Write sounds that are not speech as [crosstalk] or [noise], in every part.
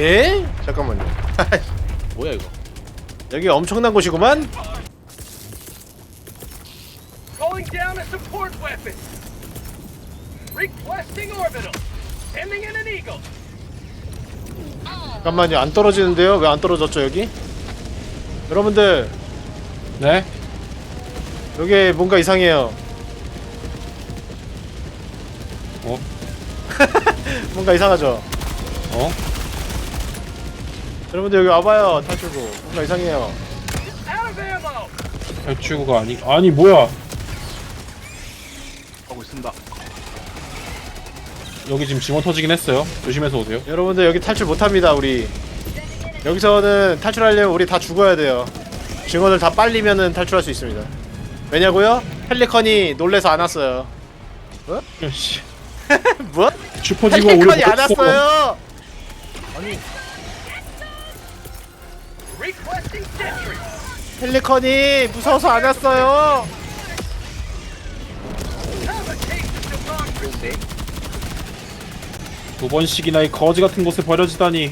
예? 잠깐만요. [laughs] 뭐야 이거? 여기 엄청난 곳이구만. Calling down a support weapon. Requesting orbital. Sending in an eagle. 잠깐만요. 안 떨어지는데요? 왜 안 떨어졌죠 여기? 여러분들 네? 여기 뭔가 이상해요. 어? [laughs] 뭔가 이상하죠? 어? 여러분들 여기 와봐요. 탈출구. 뭔가 이상해요. 탈출구가 아니 아니 뭐야? 하고 있습니다. 여기 지금 지원 터지긴 했어요. 조심해서 오세요. 여러분들 여기 탈출 못합니다. 우리 여기서는 탈출하려면 우리 다 죽어야 돼요. 증언을 다 빨리면은 탈출할 수 있습니다. 왜냐고요? 펠리컨이 놀래서 안 왔어요. 씨. [laughs] 뭐? 슈퍼지가 우리 펠리컨이 안 왔어요. Sentry. 펠리컨이 무서워서 안 왔어요. 두 번씩이나 이 거지 같은 곳에 버려지다니.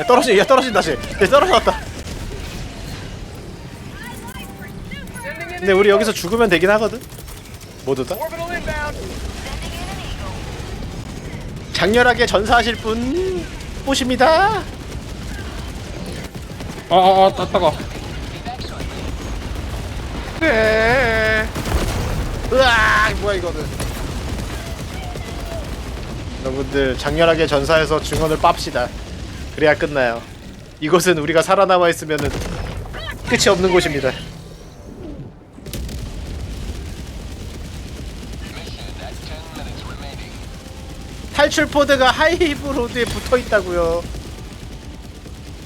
야, 떨어지, 야 떨어진다 쟤. 쟤 떨어졌다. 근데 우리 여기서 죽으면 되긴 하거든. 모두 다. orbital inbound. 장렬하게 전사하실 분 오십니다. 아아아 아, 따따가. 네. 으아, 뭐야 이거는. 여러분들 장렬하게 전사해서 증언을 빱시다. 그래야 끝나요. 이곳은 우리가 살아남아 있으면은 끝이 없는 곳입니다. 탈출 포드가 하이브 로드에 붙어 있다고요.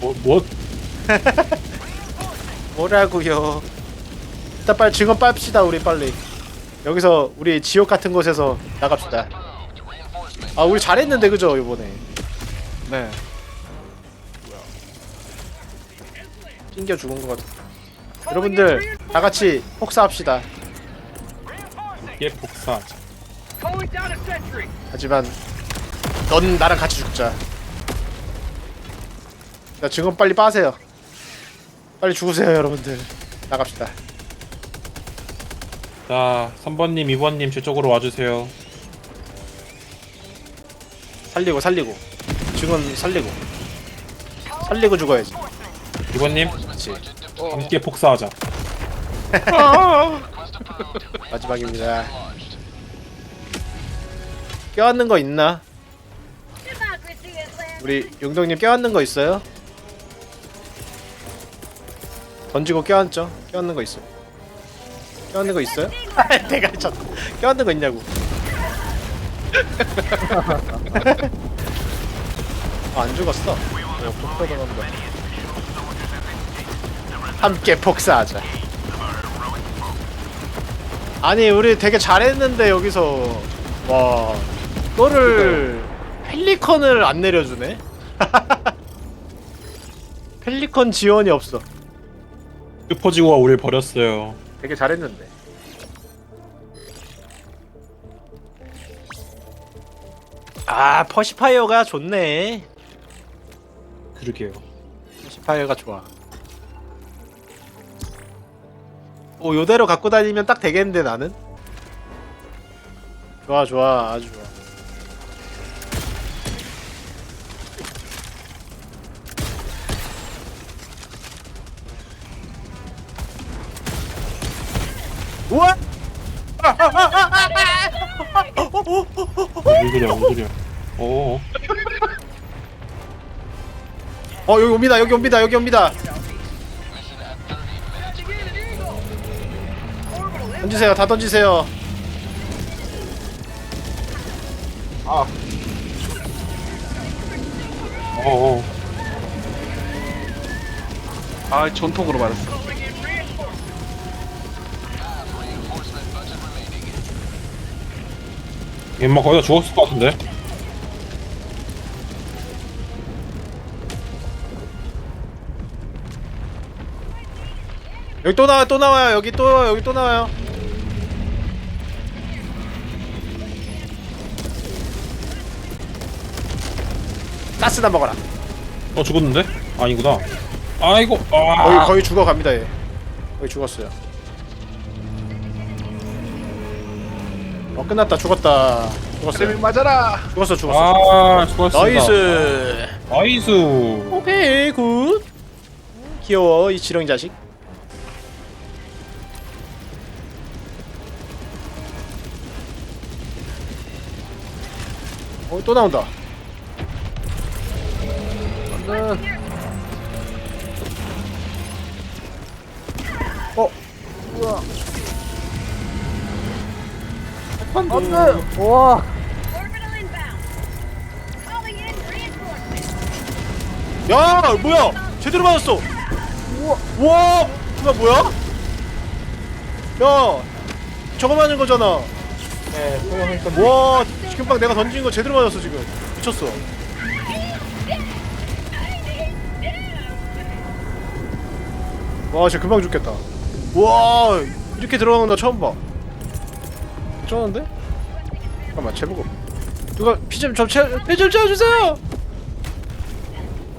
뭐 뭐? [laughs] 뭐라고요? 일단 빨리 증언 빱시다 우리 빨리. 여기서 우리 지옥 같은 곳에서 나갑시다. 아 우리 잘했는데 그죠 이번에. 네. 낑겨 죽은 것 같아. 여러분들 다 같이 폭사합시다. a sentry. 하지만 넌 나랑 같이 죽자. 자 증언 빨리 빠세요. 빨리 죽으세요 여러분들. 나갑시다. 자, 3번님, 2번님 저쪽으로 와주세요. 살리고 살리고. 증언 살리고. 살리고 죽어야지. 2번님, 그렇지. 함께 복사하자. 마지막입니다. 껴안는 거 있나? 우리 용동님 껴안는 거 있어요? 던지고 껴안죠? 껴안는 거 있어요? 껴안는 거 있어요? [laughs] 대가리 쳤다. 껴안는 거 있냐고. [laughs] 아, 안 죽었어. 어, 폭포 들어간다. 함께 복사하자. 아니, 우리 되게 잘했는데 여기서 와, 너를 펠리컨을 안 내려주네. [laughs] 펠리컨 지원이 없어. 슈퍼지구가 우릴 버렸어요. 되게 잘했는데. 아 퍼시파이어가 좋네. 그러게요. 퍼시파이어가 좋아. 오 요대로 갖고 다니면 딱 되겠는데 나는. 좋아 좋아 아주 좋아. 우와! 물 들여, 물 들여. 오, 어 여기 옵니다 여기 옵니다 여기 옵니다 던지세요 다 던지세요 어, 어. 아 전통으로 맞았어. 얘마 거의 다 죽었을 것 같은데? 여기 또 나와 또 나와요 여기 또 여기 또 나와요 가스나 먹어라 어 죽었는데? 아니구나. 아이고. 아. 거의 거의 죽어갑니다 얘 거의 죽었어요 끝났다. 죽었다. 죽었어요. 맞아라. 죽었어 죽었어. 아 죽었습니다. 나이스. 나이스. 오케이 굿. 귀여워 이 지렁이 자식. 어 또 나온다. 안돼 어? 우와 안돼 reinforcements. 야 뭐야? 제대로 맞았어. 우와. 우와 그거 뭐야? 야 저거 맞은 거잖아. 네, 소형했던 와 지금방 내가 던진 거 제대로 맞았어 지금. 미쳤어. 와 진짜 금방 죽겠다. 와 이렇게 들어가는 거 처음 봐 쩌는데? 잠깐만 제보고. 누가 피좀좀 피좀 채워주세요!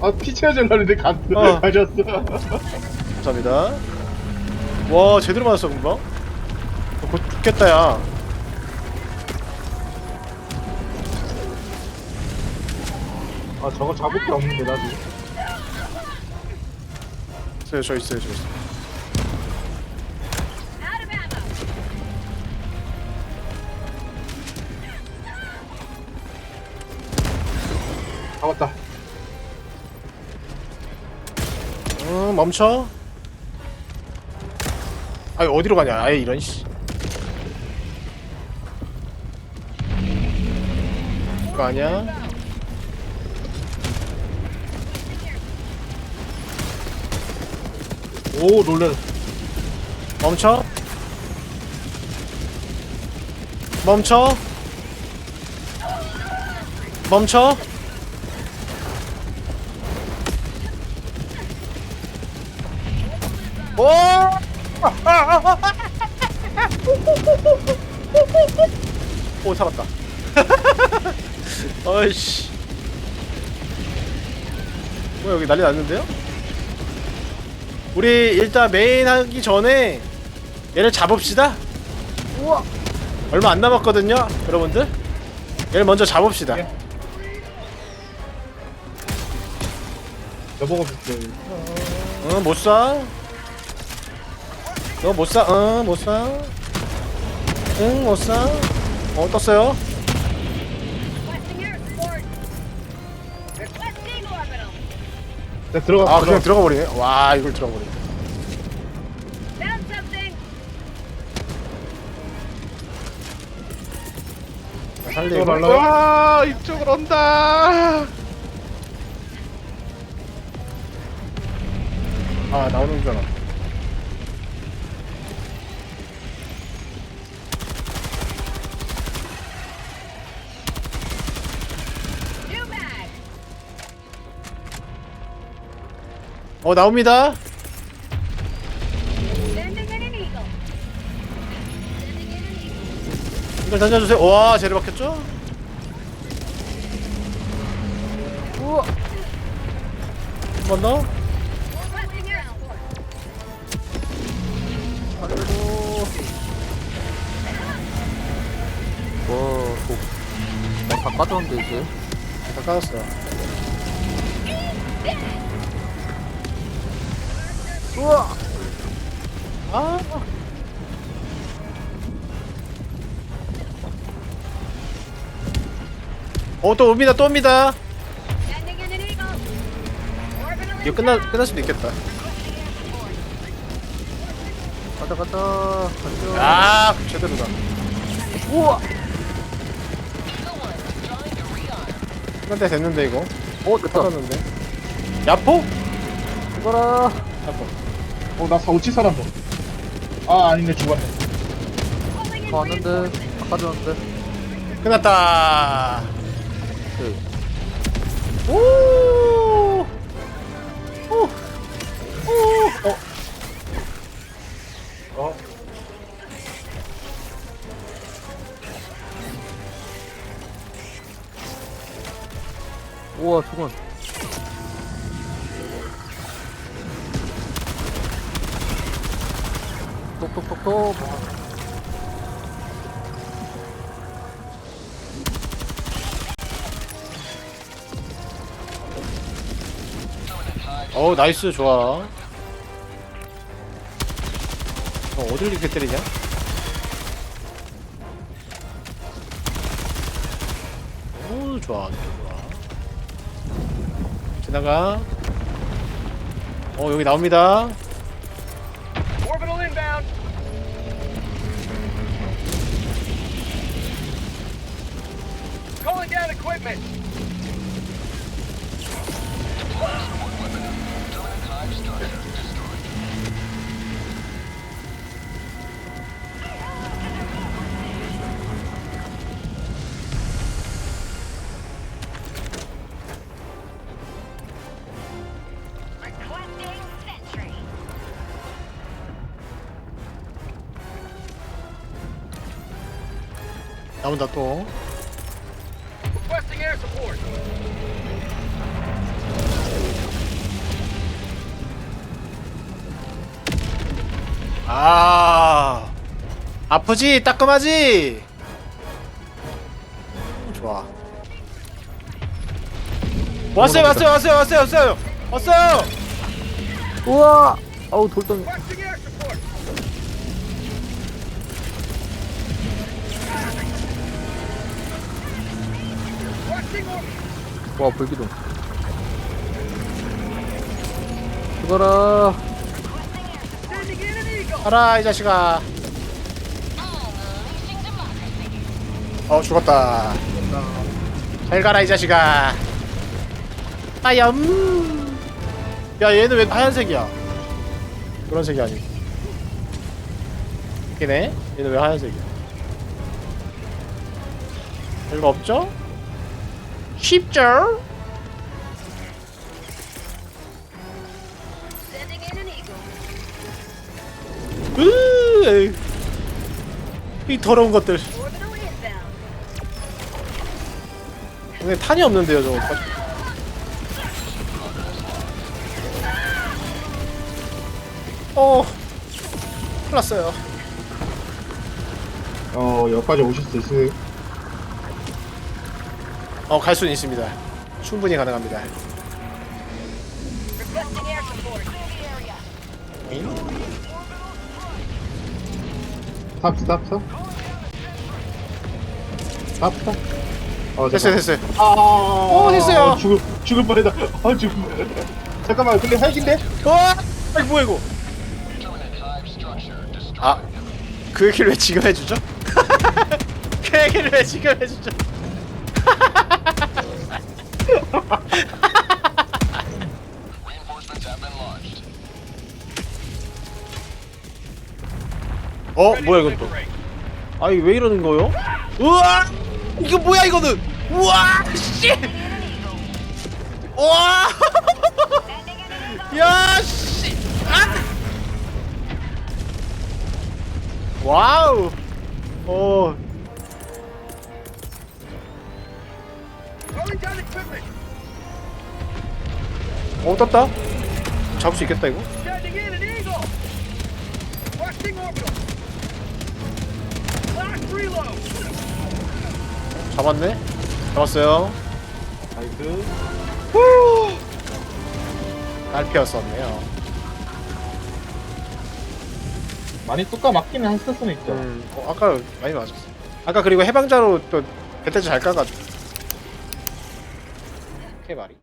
아피 채워주려는데 가, 어. [laughs] 가졌어. 감사합니다. 와 제대로 맞았어 금방. 어, 곧 죽겠다 야. 아 저거 잡을 게 없는데 나도. 있어요 저 있어요 저 있어요 멈춰? 아니 어디로 가냐? 아예 이런 씨. 그거 아니야? 오 놀래 멈춰? 멈춰? 멈춰 오! [laughs] 오 살았다 [laughs] 어이씨 뭐야 여기 난리 났는데요? 우리 일단 메인 하기 전에 얘를 잡읍시다. 우와. 얼마 안 남았거든요, 여러분들. 얘를 먼저 잡읍시다. 여보고 줄게 응, 못 쏴. 너못 쏴. 응, 못 쏴. 응, 못 쏴. 어, 떴어요. 자 들어가 아, 그냥 들어가 버리네. 와, 이걸 들어가 버리네. 자, 살리고. 와 이쪽으로 온다. 아, 나오는 줄 알아. New 어, 나옵니다. 이걸 던져주세요. 와, 제대로 박혔죠? 우와 한번 더. Requesting air support. 와다 까졌는데 이제 다 까졌어. 우와 아. 어, 또 옵니다, 또 옵니다. 이거 끝나. 끝날 수도 있겠다. 가자 가자 가자 아, 제대로다. 우와 시간대 됐는데, 이거. 어 됐다 터졌는데. 야포? 죽어라 야포. 어나 사우치 살았어 아 아니네 죽었네 왔는데. 다 까졌는데 끝났다. 오 어우 나이스 좋아 어, 어딜 이렇게 때리냐? 오 좋아 좋아 지나가 어 여기 나옵니다. Calling down equipment. 나온다 또. 아 아프지? 따끔하지? 좋아. 왔어요 왔어요 왔어요 왔어요 왔어요. 왔어요. 우와! 아우 돌덩이. 와 불기둥. 죽어라. 가라 이 자식아. 어 죽었다. 잘 가라 이 자식아. 아염. 야 얘는 왜 하얀색이야? 노란색이 아니고. 이네 얘는 왜 하얀색이야? 별거 없죠? 쉽죠? Sending in an eagle. 으, 이 더러운 것들. 근데 탄이 없는데요 저거 어 큰일 났어요 어 여기까지 오실 수 있으세요? 어 갈 수는 있습니다 충분히 가능합니다. 탑스 탑스 탑스 어 됐어요 잠깐. 됐어요 아, 어 됐어요. 죽을 죽을 뻔했다 아 [laughs] 죽을 뻔했다 잠깐만 근데 핵인데? 와 이거 뭐야 이거 아 그 얘기를 왜 지금 해주죠? 그 얘기를 왜 지금 해주죠? [laughs] 어 뭐야 이건 또 아이 왜 이러는 거요? 우와 이거 뭐야 이거는 우와 씨 우와 [laughs] 야 씨. 아! 와우. 어. Calling down equipment. 어 떴다. 잡을 수 있겠다 이거. 잡았네. 잡았어요. 나이스 날피었었네요. 많이 뚜까 맞기는 했을 수는 있죠 음. 어, 아까 많이 맞았어. 아까 그리고 해방자로 또 배태지 잘 까가지고. 오케이 말이.